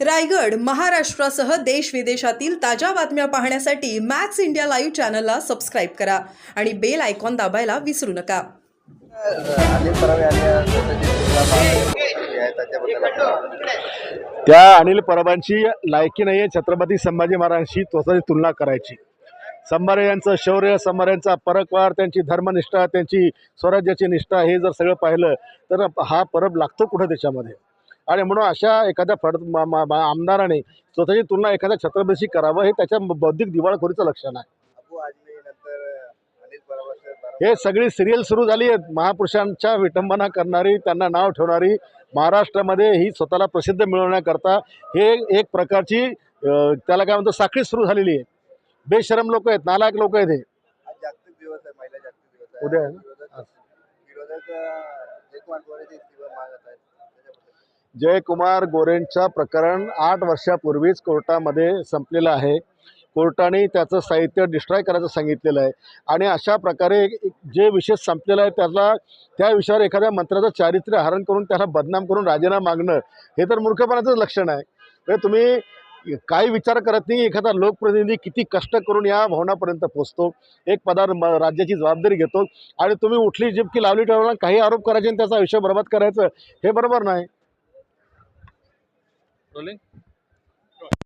रायगड महाराष्ट्रासह देश विदेशातील ताज्या बातम्या पाहण्यासाठी मॅक्स इंडिया लाईव्ह चॅनलला सबस्क्राईब करा आणि बेल आयकॉन दाबायला विसरू नका. त्या अनिल परबांची लायकी नाही आहे छत्रपती संभाजी महाराजांशी स्वतःची तुलना करायची. संभारे यांचं शौर्य संभाजी यांचा परकवार त्यांची धर्मनिष्ठा त्यांची स्वराज्याची निष्ठा हे जर सगळं पाहिलं तर हा परब लागतो कुठं त्याच्यामध्ये? आणि म्हणून अशा एखाद्या फड आमदाराने स्वतःची तुलना एखाद्या छत्रपतीशी करावं हे त्याच्या बौद्धिक दिवाळखोरीचं लक्षण आहे. हे सगळी सिरियल सुरू झाली आहेत. महापुरुषांच्या विटंबना करणारी त्यांना नाव ठेवणारी महाराष्ट्रामध्ये ही स्वतःला प्रसिद्ध मिळवण्याकरता हे एक प्रकारची त्याला काय म्हणतो साखळी सुरू झालेली आहे. बेशरम लोक आहेत नालायक लोक आहेत हे. उद्या. जयकुमार गोरेंचा प्रकरण आठ वर्षापूर्वीच कोर्टामध्ये संपलेलं आहे. कोर्टाने त्याचं साहित्य डिस्ट्रॉय करायचं सांगितलेलं आहे. आणि अशा प्रकारे जे विषय संपलेला आहे त्याला त्या विषयावर एखाद्या मंत्र्याचं चारित्र्य हरण करून त्याला बदनाम करून राजीनामा मागणं हे तर मूर्खपणाचंच लक्षण आहे. म्हणजे तुम्ही काही विचार करत नाही एखादा लोकप्रतिनिधी किती कष्ट करून या भवनापर्यंत पोचतो एक पदार म- राज्याची जबाबदारी घेतो. आणि तुम्ही उठली जिबकी लावली ठेवला काही आरोप करायचे आणि त्याचा विषय बरबाद करायचं हे बरोबर नाही. dándole